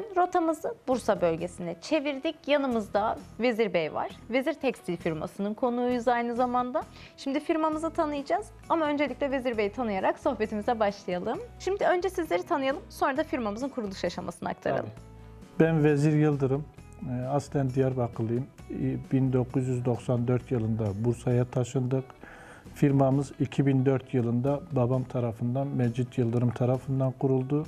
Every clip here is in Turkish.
Bugün rotamızı Bursa bölgesine çevirdik. Yanımızda Vezir Bey var. Vezir Tekstil firmasının konuğuyuz aynı zamanda. Şimdi firmamızı tanıyacağız ama öncelikle Vezir Bey'i tanıyarak sohbetimize başlayalım. Şimdi önce sizleri tanıyalım, sonra da firmamızın kuruluş aşamasını aktaralım. Ben Vezir Yıldırım. Ee, Aslen Diyarbakırlıyım. Ee, 1994 yılında Bursa'ya taşındık. Firmamız 2004 yılında babam tarafından, Mecit Yıldırım tarafından kuruldu.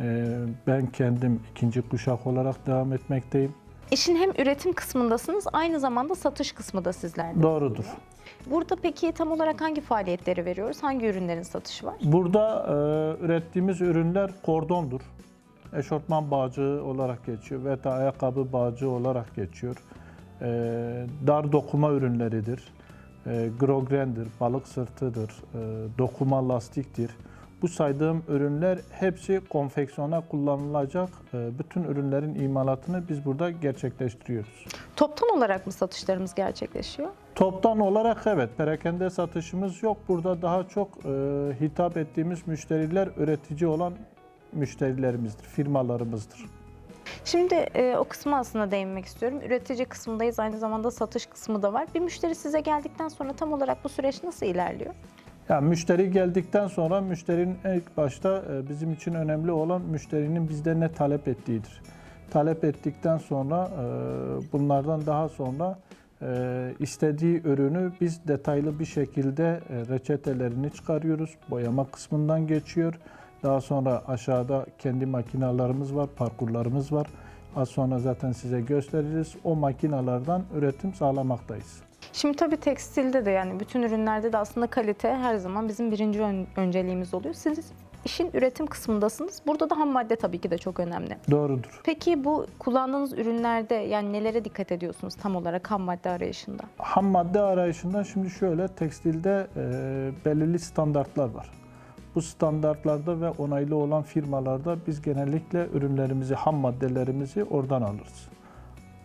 Ee, Ben kendim ikinci kuşak olarak devam etmekteyim. İşin hem üretim kısmındasınız, aynı zamanda satış kısmı da sizlerde. Doğrudur. Burada peki tam olarak hangi faaliyetleri veriyoruz? Hangi ürünlerin satışı var? Burada e, ürettiğimiz ürünler kordondur. Eşortman bağcığı olarak geçiyor ve da ayakkabı bağcığı olarak geçiyor. E, dar dokuma ürünleridir. E, grogrendir, balık sırtıdır, e, dokuma lastiktir. Bu saydığım ürünler hepsi konfeksiyona kullanılacak e, bütün ürünlerin imalatını biz burada gerçekleştiriyoruz. Toptan olarak mı satışlarımız gerçekleşiyor? Toptan olarak evet perakende satışımız yok. Burada daha çok e, hitap ettiğimiz müşteriler üretici olan müşterilerimizdir, firmalarımızdır. Şimdi e, o kısmı aslında değinmek istiyorum. Üretici kısmındayız, aynı zamanda satış kısmı da var. Bir müşteri size geldikten sonra tam olarak bu süreç nasıl ilerliyor? Yani müşteri geldikten sonra müşterinin ilk başta e, bizim için önemli olan müşterinin bizde ne talep ettiğidir. Talep ettikten sonra e, bunlardan daha sonra e, istediği ürünü biz detaylı bir şekilde reçetelerini çıkarıyoruz. Boyama kısmından geçiyor. Daha sonra aşağıda kendi makinalarımız var, parkurlarımız var. Az sonra zaten size gösteririz. O makinalardan üretim sağlamaktayız. Şimdi tabii tekstilde de yani bütün ürünlerde de aslında kalite her zaman bizim birinci ön- önceliğimiz oluyor. Siz işin üretim kısmındasınız. Burada da ham madde tabii ki de çok önemli. Doğrudur. Peki bu kullandığınız ürünlerde yani nelere dikkat ediyorsunuz tam olarak ham madde arayışında? Ham madde arayışında şimdi şöyle tekstilde e, belirli standartlar var. Bu standartlarda ve onaylı olan firmalarda biz genellikle ürünlerimizi, ham maddelerimizi oradan alırız.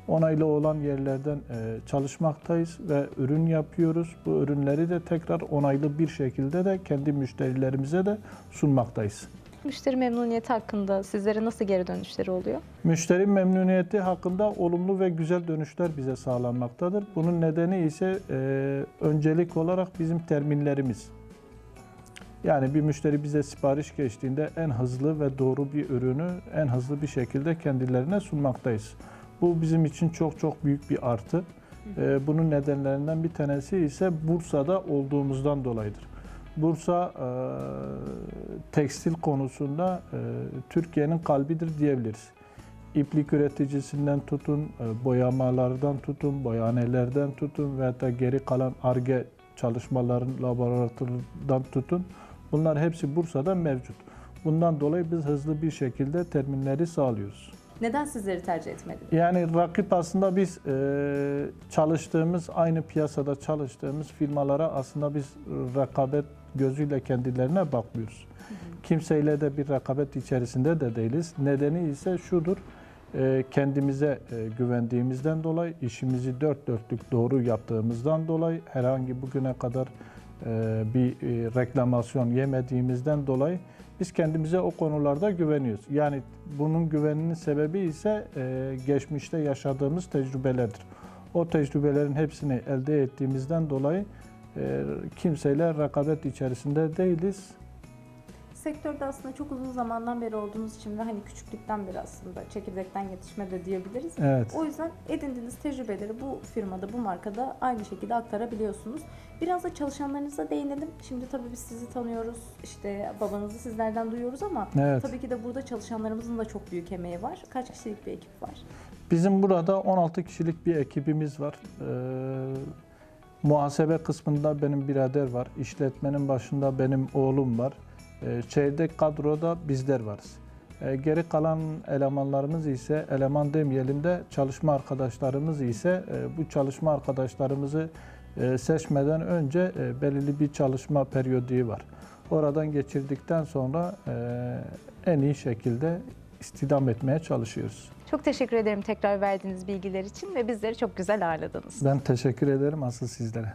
Onaylı olan yerlerden e, çalışmaktayız ve ürün yapıyoruz. Bu ürünleri de tekrar onaylı bir şekilde de kendi müşterilerimize de sunmaktayız. Müşteri memnuniyeti hakkında sizlere nasıl geri dönüşleri oluyor? Müşteri memnuniyeti hakkında olumlu ve güzel dönüşler bize sağlanmaktadır. Bunun nedeni ise e, öncelik olarak bizim terminlerimiz. Yani bir müşteri bize sipariş geçtiğinde en hızlı ve doğru bir ürünü en hızlı bir şekilde kendilerine sunmaktayız. Bu bizim için çok çok büyük bir artı. E, bunun nedenlerinden bir tanesi ise Bursa'da olduğumuzdan dolayıdır. Bursa e, tekstil konusunda e, Türkiye'nin kalbidir diyebiliriz. İplik üreticisinden tutun, e, boyamalardan tutun, boyanelerden tutun ve da geri kalan ARGE çalışmaların laboratuvarından tutun. Bunlar hepsi Bursa'da mevcut. Bundan dolayı biz hızlı bir şekilde terminleri sağlıyoruz. Neden sizleri tercih etmediniz? Yani rakip aslında biz e, çalıştığımız, aynı piyasada çalıştığımız firmalara aslında biz rekabet gözüyle kendilerine bakmıyoruz. Kimseyle de bir rekabet içerisinde de değiliz. Nedeni ise şudur, e, kendimize e, güvendiğimizden dolayı, işimizi dört dörtlük doğru yaptığımızdan dolayı, herhangi bugüne kadar bir e, reklamasyon yemediğimizden dolayı biz kendimize o konularda güveniyoruz. Yani bunun güveninin sebebi ise e, geçmişte yaşadığımız tecrübelerdir. O tecrübelerin hepsini elde ettiğimizden dolayı e, kimseyle rekabet içerisinde değiliz. Sektörde aslında çok uzun zamandan beri olduğunuz için ve hani küçüklükten beri aslında çekirdekten yetişme de diyebiliriz. Evet. O yüzden edindiğiniz tecrübeleri bu firmada, bu markada aynı şekilde aktarabiliyorsunuz. Biraz da çalışanlarınıza değinelim. Şimdi tabii biz sizi tanıyoruz, işte babanızı sizlerden duyuyoruz ama Evet. tabii ki de burada çalışanlarımızın da çok büyük emeği var. Kaç kişilik bir ekip var? Bizim burada 16 kişilik bir ekibimiz var. Ee, muhasebe kısmında benim birader var. İşletmenin başında benim oğlum var. Ee, çeyrek kadroda bizler varız. Ee, geri kalan elemanlarımız ise, eleman demeyelim de çalışma arkadaşlarımız ise e, bu çalışma arkadaşlarımızı e, seçmeden önce e, belirli bir çalışma periyodu var. Oradan geçirdikten sonra en iyi şekilde istidam etmeye çalışıyoruz. Çok teşekkür ederim tekrar verdiğiniz bilgiler için ve bizleri çok güzel ağırladınız. Ben teşekkür ederim asıl sizlere.